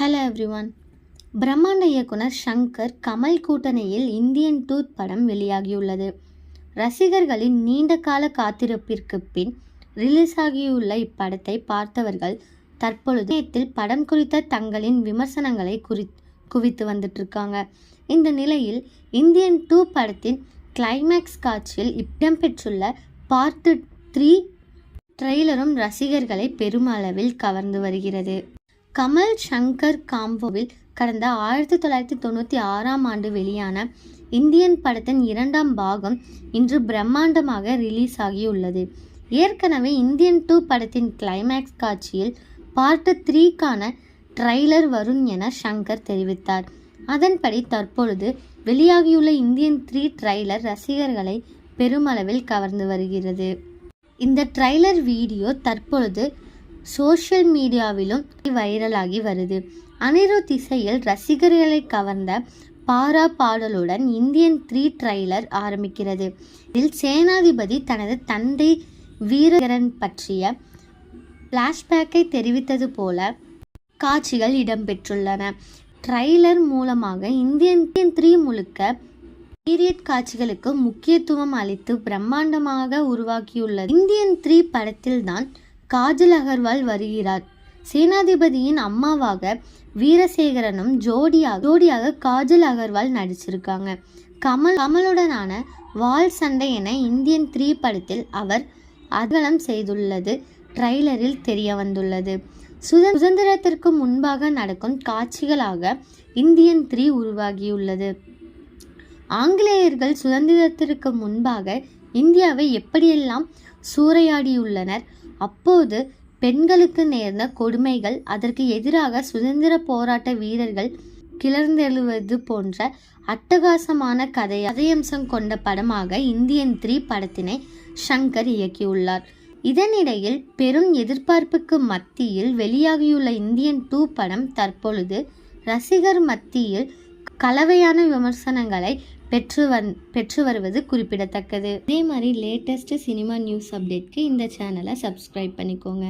Hello everyone பிரம்மாண்ட இயக்குனர் ஷங்கர் கமல் கூட்டணியில் இந்தியன் டூத் படம் வெளியாகியுள்ளது. ரசிகர்களின் நீண்ட கால காத்திருப்பிற்கு பின் ரிலீஸ் ஆகியுள்ள இப்படத்தை பார்த்தவர்கள் தற்பொழுது நேரத்தில் படம் குறித்த தங்களின் விமர்சனங்களை குறி குவித்து வந்துட்டுருக்காங்க. இந்த நிலையில் இந்தியன் டூ படத்தின் கிளைமேக்ஸ் காட்சியில் இடம்பெற்றுள்ள பார்ட்டு த்ரீ ட்ரெய்லரும் ரசிகர்களை பெருமளவில் கவர்ந்து வருகிறது. கமல் ஷங்கர் காம்போவில் கடந்த ஆயிரத்தி தொள்ளாயிரத்தி தொண்ணூற்றி ஆறாம் ஆண்டு வெளியான இந்தியன் படத்தின் இரண்டாம் பாகம் இன்று பிரம்மாண்டமாக ரிலீஸ் ஆகியுள்ளது. ஏற்கனவே இந்தியன் டூ படத்தின் கிளைமேக்ஸ் காட்சியில் பார்ட் த்ரீக்கான ட்ரைலர் வரும் என ஷங்கர் தெரிவித்தார். அதன்படி தற்பொழுது வெளியாகியுள்ள இந்தியன் த்ரீ ட்ரைலர் ரசிகர்களை பெருமளவில் கவர்ந்து வருகிறது. இந்த ட்ரைலர் வீடியோ தற்பொழுது சோஷியல் மீடியாவிலும் வைரலாகி வருது. அனிருத் இசையில் ரசிகர்களை கவர்ந்த பாரா பாடலுடன் இந்தியன் த்ரீ ட்ரைலர் ஆரம்பிக்கிறது. இதில் சேனாதிபதி தனது தந்தை வீரகரன் பற்றிய ஃப்ளாஷ்பேக்கை தெரிவித்தது போல காட்சிகள் இடம்பெற்றுள்ளன. ட்ரைலர் மூலமாக இந்தியன் த்ரீ முழுக்க பீரியட் காட்சிகளுக்கு முக்கியத்துவம் அளித்து பிரம்மாண்டமாக உருவாக்கியுள்ளது. இந்தியன் த்ரீ படத்தில்தான் காஜல் அகர்வால் வருகிறார். சேனாதிபதியின் அம்மாவாக வீரசேகரனும் ஜோடியாக ஜோடியாக காஜல் அகர்வால் நடிச்சிருக்காங்க. கமல் கமலுடனான வால் சண்டை என இந்தியன் த்ரீ படத்தில் அவர் அகலம் செய்துள்ளது ட்ரைலரில் தெரிய வந்துள்ளது சுத சுதந்திரத்திற்கு முன்பாக நடக்கும் காட்சிகளாக இந்தியன் த்ரீ உருவாகியுள்ளது. ஆங்கிலேயர்கள் சுதந்திரத்திற்கு முன்பாக இந்தியாவை எப்படியெல்லாம் சூறையாடியுள்ளனர்? அப்போது பெண்களுக்கு நேர்ந்த கொடுமைகள் அதற்கு எதிராக சுதந்திர போராட்ட வீரர்கள் கிளர்ந்தெழுவது போன்ற அட்டகாசமான கதை கதையம்சம் கொண்ட படமாக இந்தியன் த்ரீ படத்தினை ஷங்கர் இயக்கியுள்ளார். இதனிடையில் பெரும் எதிர்பார்ப்புக்கு மத்தியில் வெளியாகியுள்ள இந்தியன் டூ படம் தற்பொழுது ரசிகர் மத்தியில் கலவையான விமர்சனங்களை பெற்று வந் பெற்று வருவது குறிப்பிடத்தக்கது. இதே மாதிரி லேட்டஸ்ட் சினிமா நியூஸ் அப்டேட்க்கு இந்த சேனலை சப்ஸ்கிரைப் பண்ணிக்கோங்க.